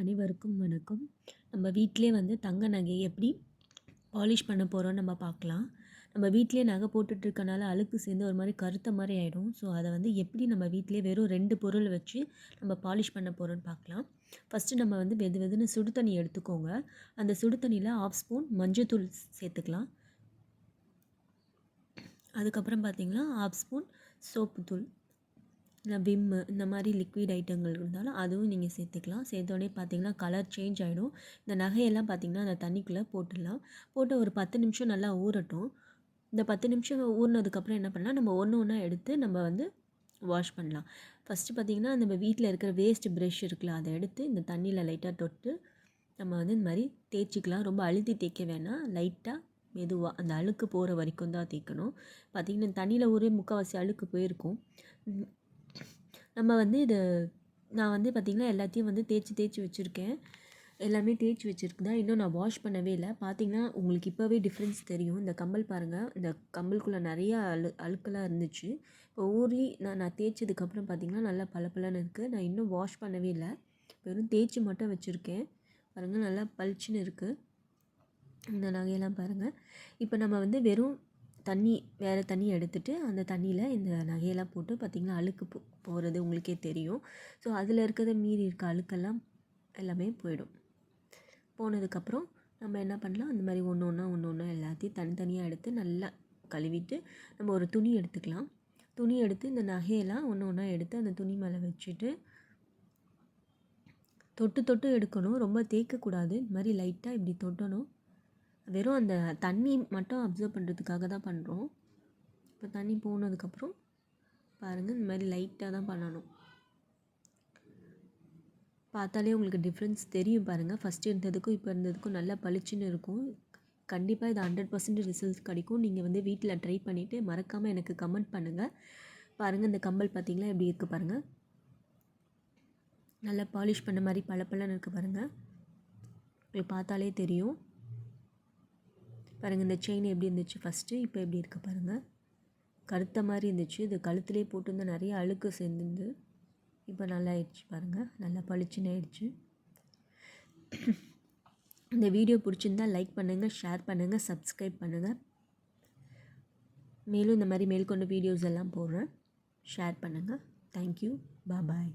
அனைவருக்கும் வணக்கம். நம்ம வீட்டிலே வந்து தங்க நகையை எப்படி பாலிஷ் பண்ண போகிறோம்னு நம்ம பார்க்கலாம். நம்ம வீட்டிலே நகை போட்டுட்ருக்கனால அழுக்கு சேர்ந்து ஒரு மாதிரி கருத்த மாதிரி ஆகிடும் ஸோ அதை வந்து எப்படி நம்ம வீட்டிலே வெறும் ரெண்டு பொருள் வச்சு நம்ம பாலிஷ் பண்ண போகிறோன்னு பார்க்கலாம். ஃபஸ்ட்டு நம்ம வந்து வெது வெதுன்னு சுடு தண்ணி எடுத்துக்கோங்க. அந்த சுடு தண்ணியில் ஆஃப் ஸ்பூன் மஞ்சத்தூள் சேர்த்துக்கலாம். அதுக்கப்புறம் பார்த்திங்கன்னா ஆஃப் ஸ்பூன் சோப்பு தூள். விம்மு இந்த மாதிரி லிக்விட் ஐட்டங்கள் இருந்தாலும் அதுவும் நீங்கள் சேர்த்துக்கலாம். சேர்த்தோடனே பார்த்தீங்கன்னா கலர் சேஞ்ச் ஆகிடும் இந்த நகையெல்லாம் பார்த்தீங்கன்னா அந்த தண்ணிக்குள்ளே போட்டுடலாம். போட்டு ஒரு பத்து நிமிஷம் நல்லா ஊறட்டும். இந்த பத்து நிமிஷம் ஊறினதுக்கப்புறம் என்ன பண்ணலாம்? நம்ம ஒன்று ஒன்றா எடுத்து நம்ம வந்து வாஷ் பண்ணலாம். ஃபஸ்ட்டு பார்த்திங்கன்னா நம்ம வீட்டில் இருக்கிற வேஸ்ட் ப்ரெஷ் இருக்குல்ல அதை எடுத்து இந்த தண்ணியில் லைட்டாக தொட்டு நம்ம வந்து இந்த மாதிரி தேய்ச்சிக்கலாம். ரொம்ப அழுத்தி தேய்க்க வேணாம். லைட்டாக மெதுவாக அந்த அழுக்கு போகிற வரைக்கும் தான் தேய்க்கணும். பார்த்திங்கன்னா தண்ணியில் ஊரே முக்கால்வாசி அழுக்கு போயிருக்கும். நம்ம வந்து இதை நான் வந்து பார்த்திங்கன்னா எல்லாத்தையும் வந்து தேய்ச்சி தேய்ச்சி வச்சுருக்கேன். எல்லாமே தேய்ச்சி வச்சுருக்குதா இன்னும் நான் வாஷ் பண்ணவே இல்லை. பார்த்திங்கன்னா உங்களுக்கு இப்போவே டிஃப்ரென்ஸ் தெரியும். இந்த கம்பல் பாருங்கள் இந்த கம்பலுக்குள்ளே நிறையா அழு அழுக்கெல்லாம் இருந்துச்சு. இப்போ ஊறி நான் நான் தேய்ச்சதுக்கப்புறம் பார்த்திங்கன்னா நல்லா பளபளன்னு இருக்குது நான் இன்னும் வாஷ் பண்ணவே இல்லை. வெறும் தேய்ச்சி மட்டும் வச்சுருக்கேன். பாருங்கள் நல்லா பளிச்சுன்னு இருக்குது இந்த நகையெல்லாம் பாருங்கள் இப்போ நம்ம வந்து வெறும் தண்ணி வேறு தண்ணி எடுத்துகிட்டு அந்த தண்ணியில் இந்த நகையெல்லாம் போட்டு பார்த்திங்கன்னா அழுக்கு போ போகிறது உங்களுக்கே தெரியும். ஸோ அதில் இருக்கிறத மீறி இருக்க அழுக்கெல்லாம் எல்லாமே போயிடும். போனதுக்கப்புறம் நம்ம என்ன பண்ணலாம் அந்த மாதிரி ஒன்று ஒன்றா ஒன்று ஒன்றா எல்லாத்தையும் தனித்தனியாக எடுத்து நல்லா கழுவிட்டு நம்ம ஒரு துணி எடுத்துக்கலாம். துணி எடுத்து இந்த நகையெல்லாம் ஒன்று ஒன்றா எடுத்து அந்த துணி மேலே வச்சுட்டு தொட்டு தொட்டு எடுக்கணும். ரொம்ப தேய்க்கக்கூடாது. இந்த மாதிரி லைட்டாக இப்படி தொட்டணும். வெறும் அந்த தண்ணி மட்டும் அப்சர்வ் பண்ணுறதுக்காக தான் பண்ணுறோம் இப்போ தண்ணி போனதுக்கப்புறம் பாருங்கள் இந்த மாதிரி லைட்டாக தான் பண்ணணும். பார்த்தாலே உங்களுக்கு டிஃப்ரென்ஸ் தெரியும் பாருங்கள் ஃபஸ்ட்டு இருந்ததுக்கும் இப்போ இருந்ததுக்கும் நல்லா பளிச்சுன்னு இருக்கும். கண்டிப்பாக இது ஹண்ட்ரட் பர்சன்ட் ரிசல்ட்ஸ் கிடைக்கும். நீங்கள் வந்து வீட்டில் ட்ரை பண்ணிவிட்டு மறக்காமல் எனக்கு கமெண்ட் பண்ணுங்கள் பாருங்கள் இந்த கம்பல் பார்த்திங்களா எப்படி இருக்குது பாருங்கள் நல்லா பாலிஷ் பண்ண மாதிரி பளபளன்னு இருக்குது பாருங்கள் உங்களுக்கு பார்த்தாலே தெரியும். பாருங்கள் இந்த செயின் எப்படி இருந்துச்சு? ஃபஸ்ட்டு இப்போ எப்படி இருக்குது பாருங்கள் கருத்த மாதிரி இருந்துச்சு. இது கழுத்துலேயே போட்டு நிறைய அழுக்கு சேர்ந்துருந்து இப்போ நல்லா ஆயிடுச்சு பாருங்கள் நல்லா பளிச்சுன்னு ஆயிடுச்சு. இந்த வீடியோ பிடிச்சிருந்தால் லைக் பண்ணுங்கள் ஷேர் பண்ணுங்கள் சப்ஸ்கிரைப் பண்ணுங்கள் மேலும் இந்த மாதிரி மேற்கொண்டு வீடியோஸ் எல்லாம் போடுறேன். ஷேர் பண்ணுங்கள் தேங்க்யூ பாய்